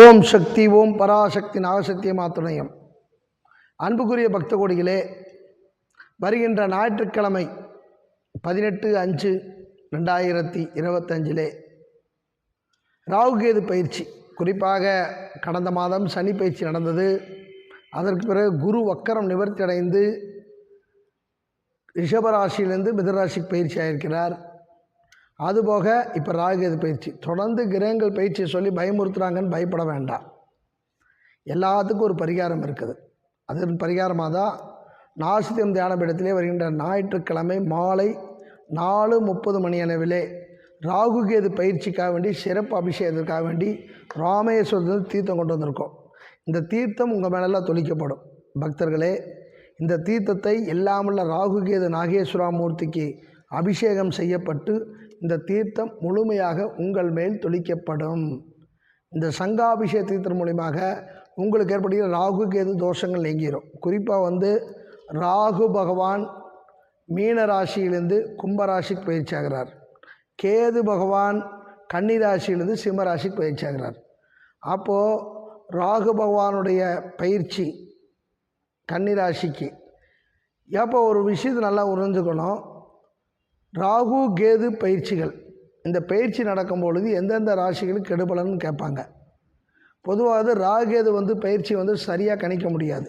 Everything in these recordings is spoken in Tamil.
ஓம் சக்தி ஓம் பராசக்தி நாகசக்தி மாத்துணையம் அன்புக்குரிய பக்த கோடிகளே வருகின்ற ஞாயிற்றுக்கிழமை பதினெட்டு அஞ்சு ரெண்டாயிரத்தி இருபத்தஞ்சிலே ராகுகேது பயிற்சி. குறிப்பாக கடந்த மாதம் சனி பயிற்சி நடந்தது. அதற்கு பிறகு குரு வக்கரம் நிவர்த்தி அடைந்து ரிஷபராசியிலிருந்து மிதராசிக்கு பயிற்சி ஆகியிருக்கிறார் அதுபோக இப்போ ராகுகேது பயிற்சி? தொடர்ந்து கிரகங்கள் பயிற்சியை சொல்லி பயமுறுத்துறாங்கன்னு பயப்பட வேண்டாம். எல்லாத்துக்கும் ஒரு பரிகாரம் இருக்குது. அது பரிகாரமாக தான் நாசித்தியம் தியான பீடத்திலே வருகின்ற ஞாயிற்றுக்கிழமை மாலை நாலு முப்பது மணி அளவிலே ராகுகேது பயிற்சிக்காக வேண்டி சிறப்பு அபிஷேகத்திற்காக வேண்டி ராமேஸ்வரத்தில் தீர்த்தம் கொண்டு வந்திருக்கோம். இந்த தீர்த்தம் உங்கள் மேலெல்லாம் தொழிக்கப்படும் பக்தர்களே இந்த தீர்த்தத்தை எல்லாமுள்ள ராகுகேது நாகேஸ்வராமூர்த்திக்கு அபிஷேகம் செய்யப்பட்டு இந்த தீர்த்தம் முழுமையாக உங்கள் மேல் தொளிக்கப்படும். இந்த சங்காபிஷேக தீர்த்தம் மூலியமாக உங்களுக்கு ஏற்படுகிற ராகு கேது தோஷங்கள் நீங்கிடும் குறிப்பாக வந்து ராகு பகவான் மீன ராசியிலிருந்து கும்பராசிக்கு பயிற்சி ஆகிறார் கேது பகவான் கன்னி ராசியிலிருந்து சிம்ம ராசிக்கு பயிற்சி ஆகிறார் அப்போது ராகு பகவானுடைய பயிற்சி கன்னி ராசிக்கு. எப்போ ஒரு விஷயத்தை நல்லா உறிஞ்சுக்கணும் ராகு கேது பயிற்சிகள். இந்த பயிற்சி நடக்கும் பொழுது எந்தெந்த ராசிகளுக்கு கெடுபலன்னு கேட்பாங்க. பொதுவாக ராகேது வந்து பயிற்சி வந்து சரியாக கணிக்க முடியாது.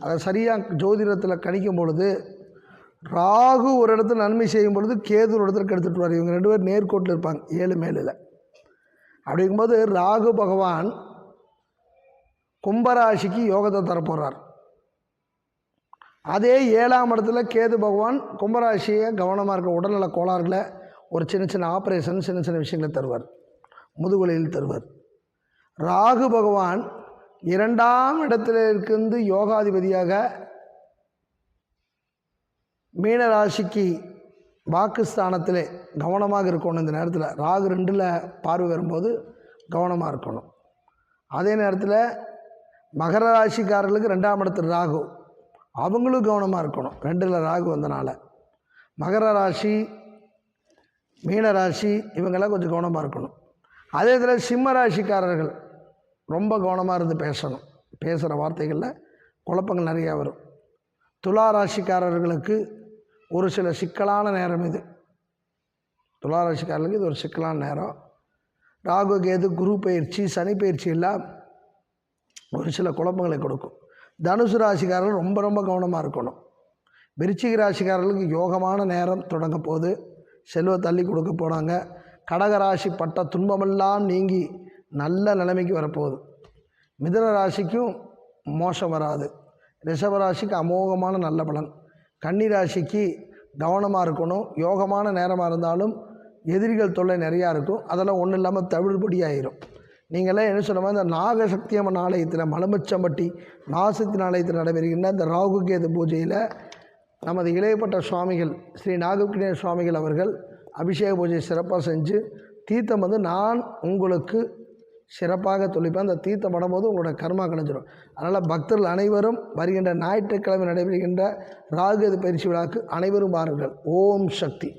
அதை சரியாக ஜோதிடத்தில் கணிக்கும் பொழுது ராகு ஒரு இடத்துல நன்மை செய்யும் பொழுது கேது ஒரு இடத்துல கெடுத்துட்டு வர இவங்க ரெண்டு பேர் நேர்கோட்டில் இருப்பாங்க ஏழு மேலில். அப்படிங்கும்போது ராகு பகவான் கும்பராசிக்கு யோகத்தை தரப்போகிறார் அதே ஏழாம் இடத்துல கேது பகவான் கும்பராசியை கவனமாக இருக்க உடல்நல கோளாறுகளை ஒரு சின்ன சின்ன ஆப்ரேஷன் சின்ன சின்ன விஷயங்களை தருவார். முதுகுலையில் தருவார். ராகு பகவான் இரண்டாம் இடத்துல இருந்து யோகாதிபதியாக மீனராசிக்கு வாக்குஸ்தானத்தில் கவனமாக இருக்கணும் இந்த நேரத்தில். ராகு ரெண்டில் பார்வை வரும்போது கவனமாக இருக்கணும். அதே நேரத்தில் மகர ராசிக்காரர்களுக்கு ரெண்டாம் இடத்துல ராகு. அவங்களும் கவனமாக இருக்கணும். ரெண்டில் ராகு வந்தனால. மகர ராசி மீன ராசி இவங்கெல்லாம் கொஞ்சம் கவனமாக இருக்கணும். அதே இதில் சிம்ம ராசிக்காரர்கள் ரொம்ப கவனமாக இருந்து பேசணும். பேசுகிற வார்த்தைகளில் குழப்பங்கள் நிறையா வரும். துலா ராசிக்காரர்களுக்கு ஒரு சில சிக்கலான நேரம் இது. துலா ராசிக்காரர்களுக்கு இது ஒரு சிக்கலான நேரம். ராகு கேது குரு பயிற்சி சனி பயிற்சி எல்லாம் ஒரு சில குழப்பங்களை கொடுக்கும். தனுசு ராசிக்காரர்கள் ரொம்ப ரொம்ப கவனமாக இருக்கணும். விருச்சிக ராசிக்காரர்களுக்கு யோகமான நேரம் தொடங்க போது செல்வ தள்ளி கொடுக்க போனாங்க கடக ராசி பட்ட துன்பமெல்லாம் நீங்கி நல்ல நிலைமைக்கு வரப்போகுது. மிதன ராசிக்கும் மோசம் வராது. ரிஷபராசிக்கு அமோகமான நல்ல பலன். கன்னி ராசிக்கு கவனமாக இருக்கணும். யோகமான நேரமாக இருந்தாலும் எதிரிகள் தொல்லை நிறையா இருக்கும். அதெல்லாம் ஒன்றும் இல்லாமல் தவிடுபடி ஆயிரும் நீங்களாம் என்ன சொன்ன மாதிரி இந்த நாகசக்தியம்மன் ஆலயத்தில் மலமச்சம்பட்டி நாசத்தின் ஆலயத்தில் நடைபெறுகின்ற இந்த ராகுகேது பூஜையில் நமது இளையப்பட்ட சுவாமிகள் ஸ்ரீ நாகக்கிணே சுவாமிகள் அவர்கள் அபிஷேக பூஜை சிறப்பாக செஞ்சு தீர்த்தம் வந்து நான் உங்களுக்கு சிறப்பாக தொழிப்பேன் அந்த தீர்த்தம் படும்போது உங்களோட கர்மா கணிஞ்சிடும் அதனால் பக்தர்கள் அனைவரும் வருகின்ற ஞாயிற்றுக்கிழமை நடைபெறுகின்ற ராகுகேது பயிற்சி விழாக்கு அனைவரும் பாருங்கள் ஓம் சக்தி.